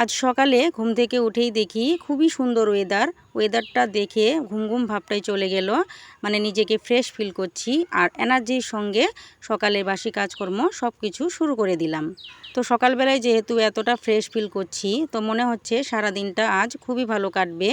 আজ সকালে ঘুম থেকে উঠেই দেখি খুবই সুন্দর ওয়েদার ওয়েদারটা দেখে ঘুম ঘুম ভাবটাই চলে গেল। মানে নিজেকে ফ্রেশ ফিল করছি আর এনার্জির সঙ্গে সকালে বাসি কাজকর্ম সব কিছু শুরু করে দিলাম। তো সকালবেলায় যেহেতু এতটা ফ্রেশ ফিল করছি, তো মনে হচ্ছে সারা দিনটা আজ খুবই ভালো কাটবে।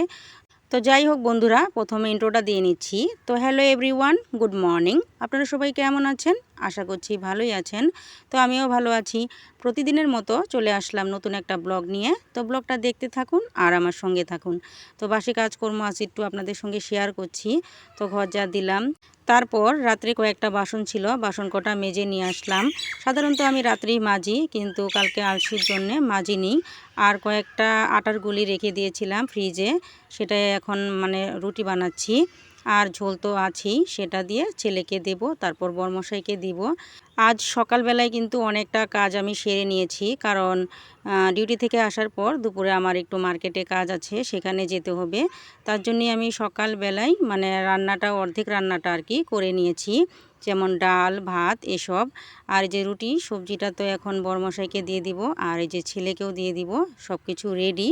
তো যাই হোক বন্ধুরা, প্রথমে ইন্ট্রোটা দিয়ে নিচ্ছি। তো হ্যালো এভরিওয়ান গুড মর্নিং আপনারা সবাই কেমন আছেন? আশা করছি ভালোই আছেন। তো আমিও ভালো আছি। প্রতিদিনের মতো চলে আসলাম নতুন একটা ব্লগ নিয়ে। তো ব্লগটা দেখতে থাকুন আর আমার সঙ্গে থাকুন। তো বাসি কাজকর্ম আজ একটু আপনাদের সঙ্গে শেয়ার করছি। তো ঘর যা দিলাম। তারপর রাত্রে কয়েকটা বাসন ছিল বাসন কটা মেজে নিয়ে আসলাম। সাধারণত আমি রাত্রেই মাজি, কিন্তু কালকে আলসির জন্যে মাজিনি আর কয়েকটা আটার গুলি রেখে দিয়েছিলাম ফ্রিজে, সেটাই এখন মানে রুটি বানাচ্ছি। আর ঝোল তো আছেই, সেটা দিয়ে ছেলেকে দেব, তারপর বর্মশাইকে দিব। আজ সকালবেলায় কিন্তু অনেকটা কাজ আমি সেরে নিয়েছি, কারণ ডিউটি থেকে আসার পর দুপুরে আমার একটু মার্কেটে কাজ আছে, সেখানে যেতে হবে। তার জন্যই আমি সকালবেলায় মানে রান্নাটা, অর্ধেক রান্নাটা আর কি করে নিয়েছি। যেমন ডাল, ভাত, এসব। আর যে রুটি, সবজিটা তো এখন বরমশাইকে দিয়ে দিব, আর এই যে ছেলেকেও দিয়ে দিব সব কিছু রেডি।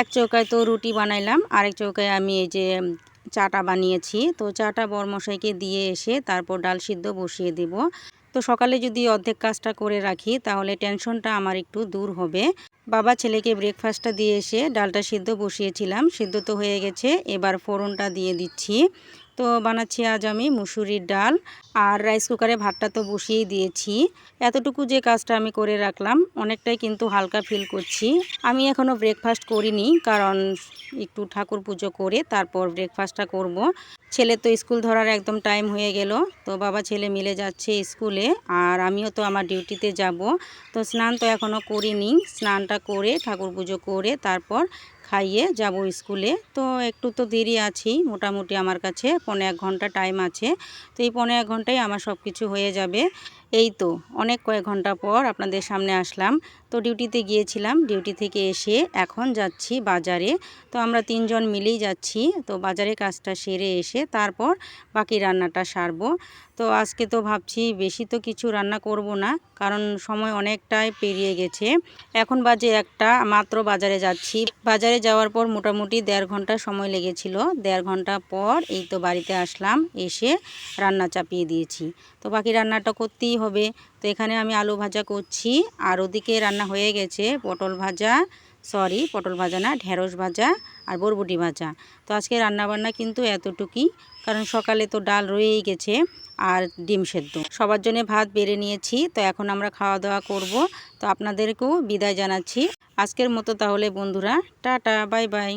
এক চৌকায় তো রুটি বানাইলাম, আরেক চৌকায় আমি এই যে চাটা বানিয়েছি। তো চাটা বরমশাইকে দিয়ে এসে তারপর ডাল সিদ্ধ বসিয়ে দেব। তো সকালে যদি অর্ধেক কাজটা করে রাখি, তাহলে টেনশনটা আমার একটু দূর হবে। বাবা ছেলেকে ব্রেকফাস্টটা দিয়ে এসে ডালটা সিদ্ধ বসিয়েছিলাম। সিদ্ধ তো হয়ে গেছে, এবার ফোড়নটা দিয়ে দিচ্ছি। তো বানাচ্ছি আজ আমি মুসুরির ডাল আর রাইস কুকারে ভাতটা তো বসিয়েই দিয়েছি এতটুকু যে কাজটা আমি করে রাখলাম, অনেকটাই কিন্তু হালকা ফিল করছি আমি এখনও ব্রেকফাস্ট করিনি, কারণ একটু ঠাকুর পুজো করে তারপর ব্রেকফাস্টটা করব। ছেলে তো স্কুল ধরার একদম টাইম হয়ে গেল। তো বাবা ছেলে মিলে যাচ্ছে স্কুলে আর আমিও তো আমার ডিউটিতে যাব। তো স্নান তো এখনও করিনি। স্নানটা করে ঠাকুর পুজো করে তারপর খাইয়ে যাব স্কুলে। তো একটু তো দেরি আছি, মোটামুটি আমার কাছে পনেরো এক ঘণ্টা টাইম আছে। তো এই পনেরো এক ঘন্টায় আমার সব কিছু হয়ে যাবে। এই তো, অনেক কয়েক ঘণ্টা পর আপনাদের সামনে আসলাম। তো ডিউটিতে গিয়েছিলাম, ডিউটি থেকে এসে এখন যাচ্ছি বাজারে। তো আমরা তিনজন মিলেই যাচ্ছি, তো বাজারে কাজটা সেরে এসে তারপর বাকি রান্নাটা সারবো। তো আজকে তো ভাবছি বেশি তো কিছু রান্না করব না, কারণ সময় অনেকটাই পেরিয়ে গেছে। এখন বাজে একটা, মাত্র বাজারে যাচ্ছি। বাজারে যাওয়ার পর মোটামুটি দেড় ঘণ্টা সময় লেগেছিল। দেড় ঘণ্টা পর এই তো বাড়িতে আসলাম, এসে রান্না চাপিয়ে দিয়েছি। তো বাকি রান্নাটা করতেই হবে। তো এখানে আমি আলু ভাজা করছি, আর ওদিকে রান্না হয়ে গেছে পটল ভাজা সরি, পটল ভাজা না, ঢেঁড়স ভাজা আর বরবটি ভাজা। তো আজকে রান্নাবান্না কিন্তু এতটুকুই, কারণ সকালে তো ডাল রয়েই গেছে আর ডিম সেদ্ধ। সবার জন্য ভাত বেড়ে নিয়েছি, তো এখন আমরা খাওয়া দাওয়া করব। তো আপনাদেরকেও বিদায় জানাচ্ছি। আজকের মতো তাহলে বন্ধুরা, টাটা, বাই বাই।